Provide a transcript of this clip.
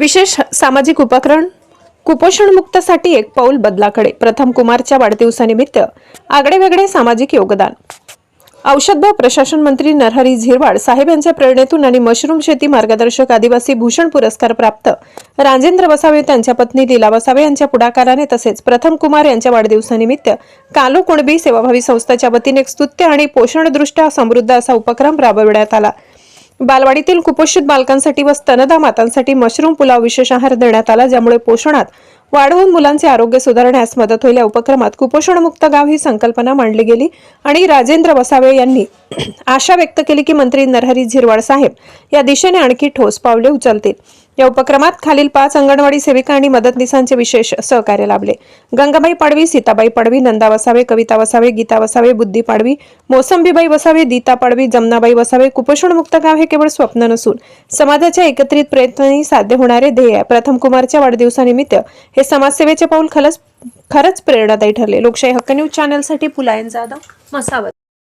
विशेष सामाजिक उपकरण कुपोषणमुक्तसाठी एक पाऊल बदलाकडे. प्रथम कुमारच्या वाढदिवसानिमित्त आगळेवेगळे सामाजिक योगदान. औषध व प्रशासन मंत्री नरहरी झिरवाड साहेब यांच्या प्रेरणेतून आणि मशरूम शेती मार्गदर्शक आदिवासी भूषण पुरस्कार प्राप्त राजेंद्र वसावे त्यांच्या पत्नी लीला वसावे यांच्या पुढाकाराने तसेच प्रथम कुमार यांच्या वाढदिवसानिमित्त कालो कुणबी सेवाभावी संस्थेच्या वतीने एक स्तुत्य आणि पोषणदृष्ट्या समृद्ध असा उपक्रम राबविण्यात आला. बालवाडीतील कुपोषित बालकांसाठी व स्तनदा मातांसाठी मशरूम पुलाव विशेष आहार देण्यात आला ज्यामुळे पोषणात वाढवून मुलांचे आरोग्य सुधारण्यास मदत होईल या उपक्रमात कुपोषणमुक्त गाव ही संकल्पना मांडली गेली. आणि राजेंद्र वसावे यांनी आशा व्यक्त केली की मंत्री नरहरी झिरवाळ साहेब या दिशेने आणखी ठोस पावले उचलतील. या उपक्रमात खालील पाच अंगणवाडी सेविका आणि मदतनीसांचे विशेष सहकार्य लाभले. गंगाबाई पाडवी सीताबाई पाडवी नंदा वसावे कविता वसावे गीता वसावे बुद्धी पाडवी मोसंबीबाई वसावे दीता पाडवी जमनाबाई वसावे कुपोषणमुक्त गाव हे केवळ स्वप्न नसून समाजाच्या एकत्रित प्रयत्नांनी साध्य होणारे ध्येय प्रथम कुमारच्या वाढदिवसानिमित्त हे समाजसेवेचे पाऊल खरंच खरंच प्रेरणादायी ठरले. लोकशाही हक्क न्यूज चॅनलसाठी पुलायन जाधव मसावत.